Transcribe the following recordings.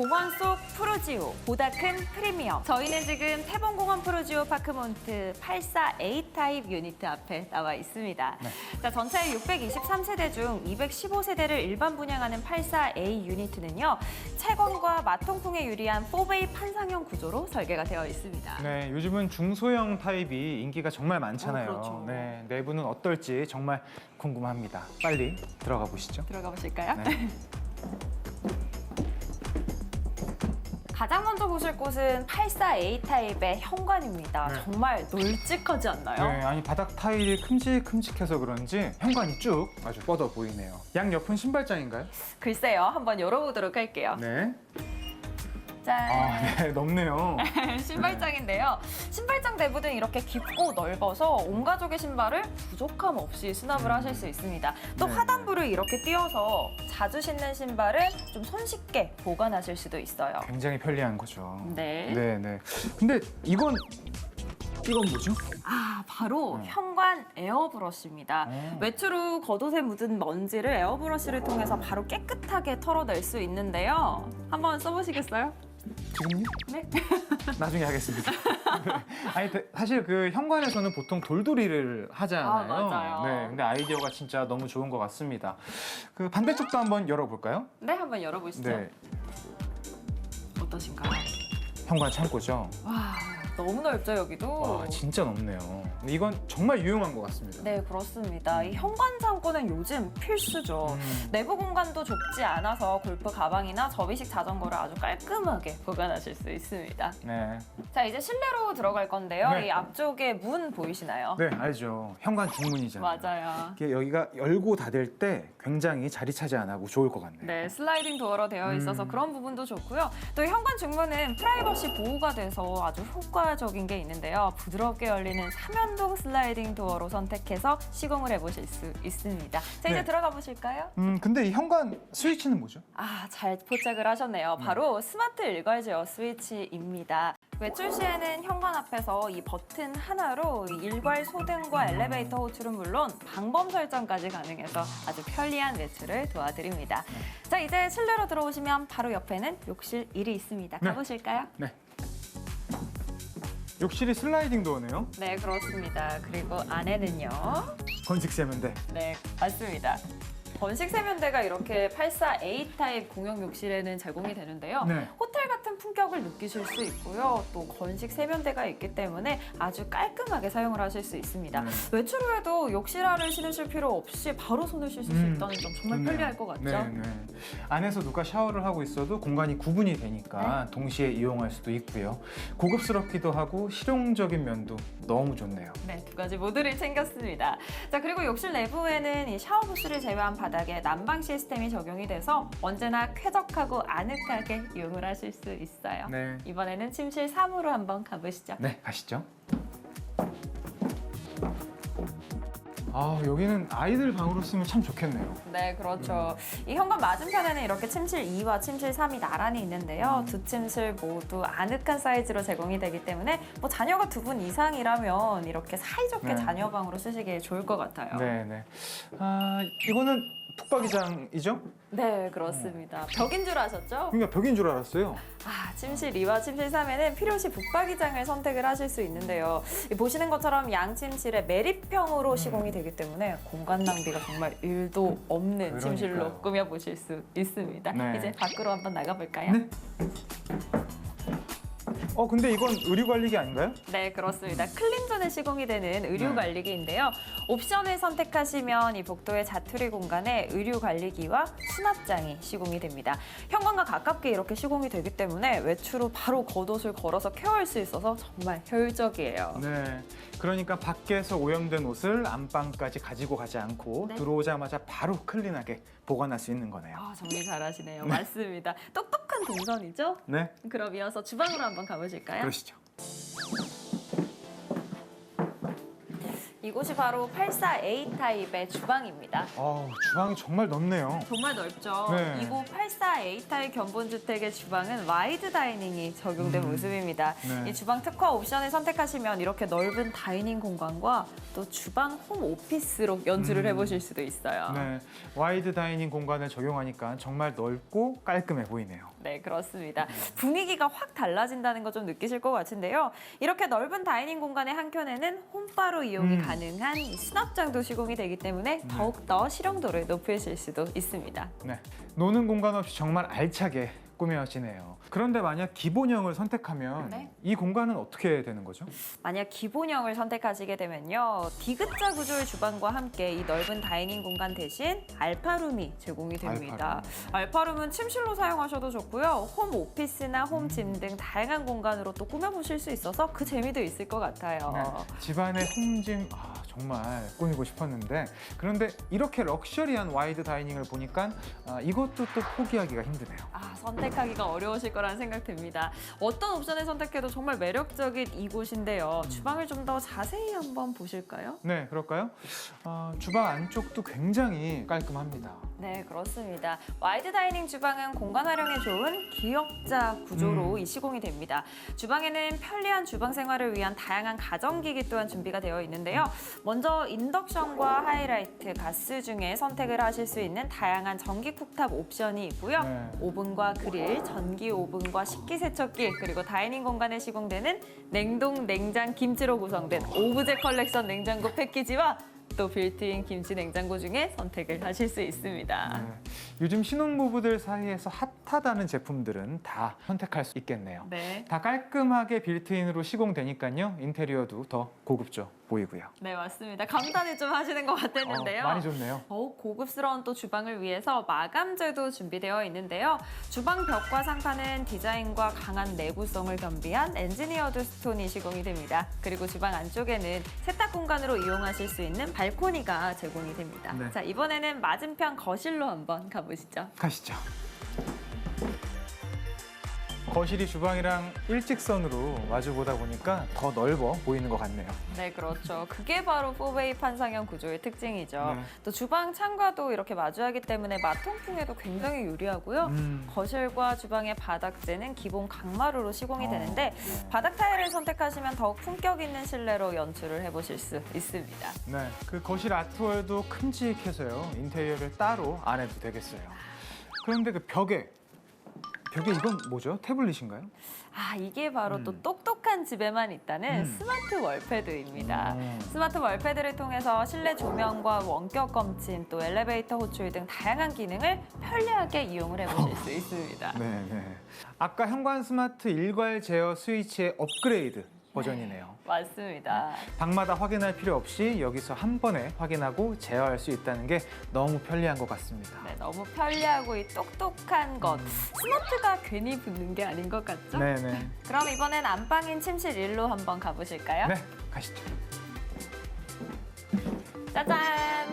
공원 속 프로지오 보다 큰 프리미엄. 저희는 지금 태봉공원 프로지오 파크몬트 84A 타입 유니트 앞에 나와 있습니다. 자, 전체 623세대 중 215세대를 일반 분양하는 84A 유니트는요. 채광과 마통풍에 유리한 4베이 판상형 구조로 설계가 되어 있습니다. 네, 요즘은 중소형 타입이 인기가 정말 많잖아요. 어, 그렇죠. 네, 내부는 어떨지 정말 궁금합니다. 빨리 들어가 보시죠. 들어가 보실까요? 네. 가장 먼저 보실 곳은 84A 타입의 현관입니다. 네. 정말 널찍하지 않나요? 네, 아니 바닥 타일이 큼직큼직해서 그런지 현관이 쭉 아주 뻗어 보이네요. 양 옆은 신발장인가요? 글쎄요, 한번 열어보도록 할게요. 네. 짠! 아, 네, 넓네요. 신발장인데요. 신발장 내부는 이렇게 깊고 넓어서 온 가족의 신발을 부족함 없이 수납을 하실 수 있습니다. 또 네. 하단부를 이렇게 띄워서 자주 신는 신발을 좀 손쉽게 보관하실 수도 있어요. 굉장히 편리한 거죠. 네. 네, 네. 근데 이건 이건 뭐죠? 아, 바로 음. 현관 에어브러쉬입니다. 음. 외출 후 겉옷에 묻은 먼지를 에어브러쉬를 통해서 바로 깨끗하게 털어낼 수 있는데요. 한번 써보시겠어요? 지금요? 네. 나중에 하겠습니다. 네. 아니 대- 사실 그 현관에서는 보통 돌돌이를 하잖아요. 아, 맞아요. 네, 근데 아이디어가 진짜 너무 좋은 것 같습니다. 그 반대쪽도 한번 열어볼까요? 네, 한번 열어보시죠. 네, 어떠신가요? 현관 창고죠. 와, 너무 넓죠, 여기도? 와, 진짜 넓네요. 근데 이건 정말 유용한 것 같습니다. 네, 그렇습니다. 이 현관 창고는 요즘 필수죠. 음. 내부 공간도 좁지 않아서 골프 가방이나 접이식 자전거를 아주 깔끔하게 보관하실 수 있습니다. 네, 자, 이제 실내로 들어갈 건데요. 네. 이 앞쪽에 문 보이시나요? 네 알죠. 현관 중문이잖아요. 맞아요. 이게 여기가 열고 닫을 때 굉장히 자리 차지 안 하고 좋을 것 같네요. 네, 슬라이딩 도어로 되어 있어서 음. 그런 부분도 좋고요. 또 현관 중문은 프라이버시 보호가 돼서 아주 효과 적인 게 있는데요. 부드럽게 열리는 삼연동 슬라이딩 도어로 선택해서 시공을 해보실 수 있습니다. 자, 이제 네. 들어가 보실까요? 음, 근데 이 현관 스위치는 뭐죠? 아, 잘 포착을 하셨네요. 바로 스마트 일괄 제어 스위치입니다. 외출 시에는 현관 앞에서 이 버튼 하나로 이 일괄 소등과 엘리베이터 호출은 물론 방범 설정까지 가능해서 아주 편리한 외출을 도와드립니다. 자, 이제 실내로 들어오시면 바로 옆에는 욕실 1이 있습니다. 네. 가보실까요? 네. 욕실이 슬라이딩 도어네요. 네, 그렇습니다. 그리고 안에는요. 건식 세면대. 네, 맞습니다. 건식 세면대가 이렇게 84A 타입 공용 욕실에는 제공이 되는데요. 네. 품격을 느끼실 수 있고요. 또 건식 세면대가 있기 때문에 아주 깔끔하게 사용을 하실 수 있습니다. 네. 외출 후에도 욕실화를 신으실 필요 없이 바로 손을 씻을 수 음, 있다는 점 정말 좋네요. 편리할 것 같죠? 네, 네. 안에서 누가 샤워를 하고 있어도 공간이 구분이 되니까 네. 동시에 이용할 수도 있고요. 고급스럽기도 하고 실용적인 면도 너무 좋네요. 네, 두 가지 모두를 챙겼습니다. 자, 그리고 욕실 내부에는 이 샤워 부스를 제외한 바닥에 난방 시스템이 적용이 돼서 언제나 쾌적하고 아늑하게 이용을 하실 수 있 어요. 네. 이번에는 침실 3으로 한번 가보시죠. 네, 가시죠. 아, 여기는 아이들 방으로 쓰면 참 좋겠네요. 네, 그렇죠. 이 현관 맞은편에는 이렇게 침실 2와 침실 3이 나란히 있는데요. 두 침실 모두 아늑한 사이즈로 제공이 되기 때문에 뭐 자녀가 두 분 이상이라면 이렇게 사이좋게 네. 자녀 방으로 쓰시기에 좋을 것 같아요. 네, 네. 아, 이거는 북박이장이죠? 네, 그렇습니다. 벽인 줄 아셨죠? 그러니까 벽인 줄 알았어요. 아, 침실 2와 침실 3에는 필요시 붙박이장을 선택을 하실 수 있는데요. 이 보시는 것처럼 양 침실에 매립형으로 시공이 되기 때문에 공간 낭비가 정말 일도 없는 그러니까요. 침실로 꾸며보실 수 있습니다. 네. 이제 밖으로 한번 나가볼까요? 네. 어, 근데 이건 의류 관리기 아닌가요? 네, 그렇습니다. 클린존에 시공이 되는 의류 네. 관리기인데요. 옵션을 선택하시면 이 복도의 자투리 공간에 의류 관리기와 수납장이 시공이 됩니다. 현관과 가깝게 이렇게 시공이 되기 때문에 외출 후 바로 겉옷을 걸어서 케어할 수 있어서 정말 효율적이에요. 네. 그러니까 밖에서 오염된 옷을 안방까지 가지고 가지 않고 네. 들어오자마자 바로 클린하게 보관할 수 있는 거네요. 아, 정리 잘하시네요. 맞습니다. 똑똑한 동선이죠? 네. 그럼 이어서 주방으로 한번 가보실까요? 그러시죠. 이곳이 바로 84A 타입의 주방입니다. 어우, 주방이 정말 넓네요. 정말 넓죠. 네. 이곳 84A 타입 견본주택의 주방은 와이드 다이닝이 적용된 음. 모습입니다. 네. 이 주방 특화 옵션을 선택하시면 이렇게 넓은 다이닝 공간과 또 주방 홈 오피스로 연출을 음. 해보실 수도 있어요. 네. 와이드 다이닝 공간을 적용하니까 정말 넓고 깔끔해 보이네요. 네, 그렇습니다. 분위기가 확 달라진다는 거 좀 느끼실 것 같은데요. 이렇게 넓은 다이닝 공간의 한켠에는 홈바로 이용이 음. 가능한 이 수납장도 시공이 되기 때문에 더욱더 실용도를 높이실 수도 있습니다. 네. 노는 공간 없이 정말 알차게 꾸며지네요. 그런데 만약 기본형을 선택하면 네. 이 공간은 어떻게 되는 거죠? 만약 기본형을 선택하시게 되면요. D자 구조의 주방과 함께 이 넓은 다이닝 공간 대신 알파룸이 제공이 됩니다. 알파룸 은 침실로 사용하셔도 좋고요. 홈 오피스나 홈 짐 등 다양한 공간으로 또 꾸며보실 수 있어서 그 재미도 있을 것 같아요. 네. 집안의 홈짐 아, 정말 꾸미고 싶었는데 그런데 이렇게 럭셔리한 와이드 다이닝을 보니까 아, 이것도 또 포기하기가 힘드네요. 아, 선택하기가 어려우실 거라는 생각 듭니다. 어떤 옵션을 선택해도 정말 매력적인 이곳인데요. 주방을 좀 더 자세히 한번 보실까요? 네, 그럴까요? 아, 주방 안쪽도 굉장히 깔끔합니다. 네, 그렇습니다. 와이드 다이닝 주방은 공간 활용에 좋은 기역자 구조로 음. 이 시공이 됩니다. 주방에는 편리한 주방 생활을 위한 다양한 가전기기 또한 준비가 되어 있는데요. 먼저 인덕션과 하이라이트, 가스 중에 선택을 하실 수 있는 다양한 전기 쿡탑 옵션이 있고요. 네. 오븐과 그릴, 전기 오븐과 식기세척기, 그리고 다이닝 공간에 시공되는 냉동, 냉장, 김치로 구성된 오브제 컬렉션 냉장고 패키지와 또 빌트인 김치 냉장고 중에 선택을 하실 수 있습니다. 네. 요즘 신혼부부들 사이에서 핫하다는 제품들은 다 선택할 수 있겠네요. 네. 다 깔끔하게 빌트인으로 시공되니까요. 인테리어도 더 고급져 보이고요. 네, 맞습니다. 감탄을 좀 하시는 것 같았는데요. 어, 많이 좋네요. 더욱 고급스러운 또 주방을 위해서 마감재도 준비되어 있는데요. 주방 벽과 상판은 디자인과 강한 내구성을 겸비한 엔지니어드 스톤이 시공이 됩니다. 그리고 주방 안쪽에는 세탁 공간으로 이용하실 수 있는 발코니가 제공이 됩니다. 네. 자, 이번에는 맞은편 거실로 한번 가보시죠. 가시죠. 거실이 주방이랑 일직선으로 마주 보다 보니까 더 넓어 보이는 것 같네요. 네, 그렇죠. 그게 바로 4베이 판상형 구조의 특징이죠. 네. 또 주방 창과도 이렇게 마주하기 때문에 마통풍에도 굉장히 유리하고요. 음. 거실과 주방의 바닥재는 기본 강마루로 시공이 어, 되는데 네. 바닥 타일을 선택하시면 더욱 품격 있는 실내로 연출을 해보실 수 있습니다. 네, 그 거실 아트월도 큼직해서요. 인테리어를 따로 안 해도 되겠어요. 그런데 그 벽에 벽에 이건 뭐죠? 태블릿인가요? 아 이게 바로 음. 또 똑똑한 집에만 있다는 음. 스마트 월패드입니다. 음. 스마트 월패드를 통해서 실내 조명과 원격 검침, 또 엘리베이터 호출 등 다양한 기능을 편리하게 이용을 해보실 수 있습니다. 네, 네. 아까 현관 스마트 일괄 제어 스위치의 업그레이드 버전이네요. 맞습니다. 방마다 확인할 필요 없이 여기서 한 번에 확인하고 제어할 수 있다는 게 너무 편리한 것 같습니다. 네, 너무 편리하고 이 똑똑한 것. 스마트가 괜히 붙는 게 아닌 것 같죠? 네, 네. 그럼 이번엔 안방인 침실 1로 한번 가보실까요? 네, 가시죠. 짜잔!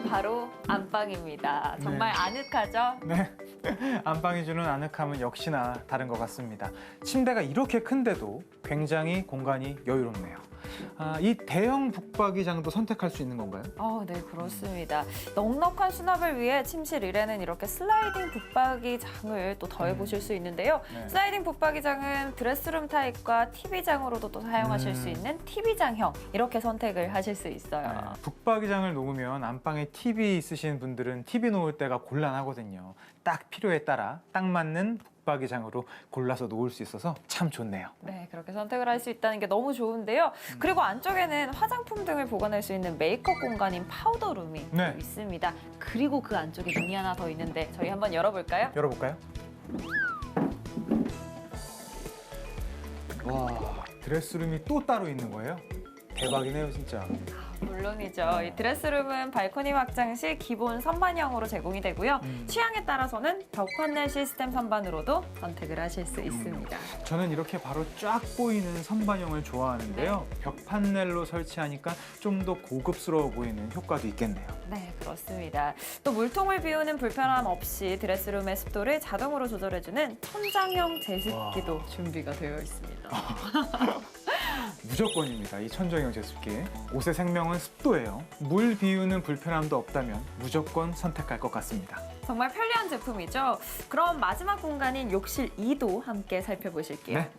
바로 안방입니다. 정말 아늑하죠? 네. 안방이 주는 아늑함은 역시나 다른 것 같습니다. 침대가 이렇게 큰데도 굉장히 공간이 여유롭네요. 아, 이 대형 북박이장도 선택할 수 있는 건가요? 어, 네, 그렇습니다. 넉넉한 수납을 위해 침실 1에는 이렇게 슬라이딩 붙박이장을 또 더해보실 수 있는데요. 네. 슬라이딩 붙박이장은 드레스룸 타입과 TV장으로도 또 사용하실 음. 수 있는 TV장형 이렇게 선택을 하실 수 있어요. 네. 북박이장을 놓으면 안방에 TV 있으신 분들은 TV 놓을 때가 곤란하거든요. 딱 필요에 따라 딱 맞는 북박이장으로 골라서 놓을 수 있어서 참 좋네요. 네, 그렇게 선택을 할 수 있다는 게 너무 좋은데요. 음. 그리고 안쪽에는 화장품 등을 보관할 수 있는 메이크업 공간인 파우더 룸이 네. 또 있습니다. 그리고 그 안쪽에 문이 하나 더 있는데 저희 한번 열어볼까요? 열어볼까요? 와, 드레스룸이 또 따로 있는 거예요? 대박이네요, 진짜. 물론이죠. 이 드레스룸은 발코니 확장 시 기본 선반형으로 제공이 되고요. 음. 취향에 따라서는 벽 판넬 시스템 선반으로도 선택을 하실 수 있습니다. 저는 이렇게 바로 쫙 보이는 선반형을 좋아하는데요. 벽 판넬로 설치하니까 좀 더 고급스러워 보이는 효과도 있겠네요. 네, 그렇습니다. 또 물통을 비우는 불편함 없이 드레스룸의 습도를 자동으로 조절해주는 천장형 제습기도 준비가 되어 있습니다. 무조건입니다. 이 천정형 제습기. 옷의 생명은 습도예요. 물 비우는 불편함도 없다면 무조건 선택할 것 같습니다. 정말 편리한 제품이죠. 그럼 마지막 공간인 욕실 2도 함께 살펴보실게요. 네.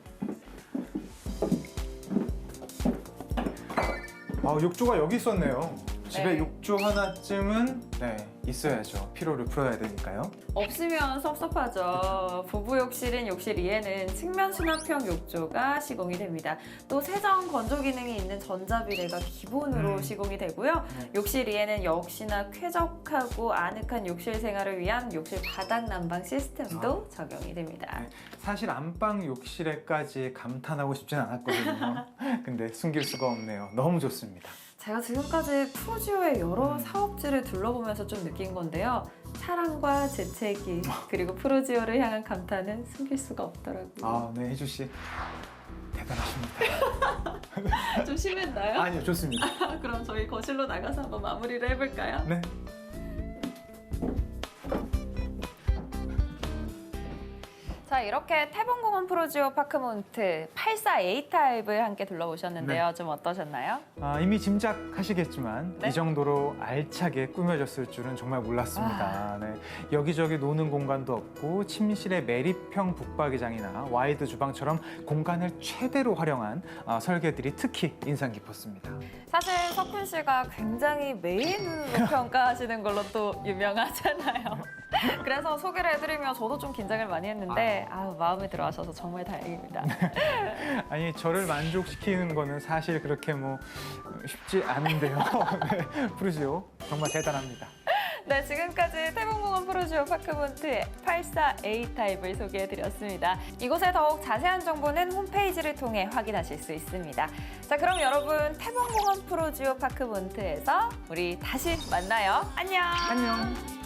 아, 욕조가 여기 있었네요. 집에 네. 욕조 하나쯤은 네, 있어야죠. 피로를 풀어야 되니까요. 없으면 섭섭하죠. 부부 욕실인 욕실 2에는 측면 수납형 욕조가 시공이 됩니다. 또 세정 건조 기능이 있는 전자비데가 기본으로 음. 시공이 되고요. 네. 욕실 2에는 역시나 쾌적하고 아늑한 욕실 생활을 위한 욕실 바닥 난방 시스템도 적용이 됩니다. 네. 사실 안방 욕실에까지 감탄하고 싶진 않았거든요. 근데 숨길 수가 없네요. 너무 좋습니다. 제가 지금까지 프로지오의 여러 음. 사업지를 둘러보면서 좀 느낀 건데요. 사랑과 재채기 그리고 프로지오를 향한 감탄은 숨길 수가 없더라고요. 아, 네, 혜주 씨 대단하십니다. 좀 심했나요? 아니요, 좋습니다. 그럼 저희 거실로 나가서 한번 마무리를 해볼까요? 네. 자 이렇게 태봉공원 프로지오 파크몬트 84A 타입을 함께 둘러보셨는데요. 좀 어떠셨나요? 아, 이미 짐작하시겠지만 네? 이 정도로 알차게 꾸며졌을 줄은 정말 몰랐습니다. 네. 여기저기 노는 공간도 없고 침실의 매립형 북박이장이나 와이드 주방처럼 공간을 최대로 활용한 아, 설계들이 특히 인상 깊었습니다. 사실 석훈 씨가 굉장히 메인으로 평가하시는 걸로 또 유명하잖아요. 그래서 소개를 해드리며 저도 좀 긴장을 많이 했는데 아우, 마음에 들어하셔서 정말 다행입니다. 아니 저를 만족시키는 거는 사실 그렇게 뭐 쉽지 않은데요. 네, 프루지오 정말 대단합니다. 네, 지금까지 태봉공원 프로지오 파크몬트 84A 타입을 소개해드렸습니다. 이곳에 더욱 자세한 정보는 홈페이지를 통해 확인하실 수 있습니다. 자, 그럼 여러분 태봉공원 프로지오 파크몬트에서 우리 다시 만나요. 안녕. 안녕.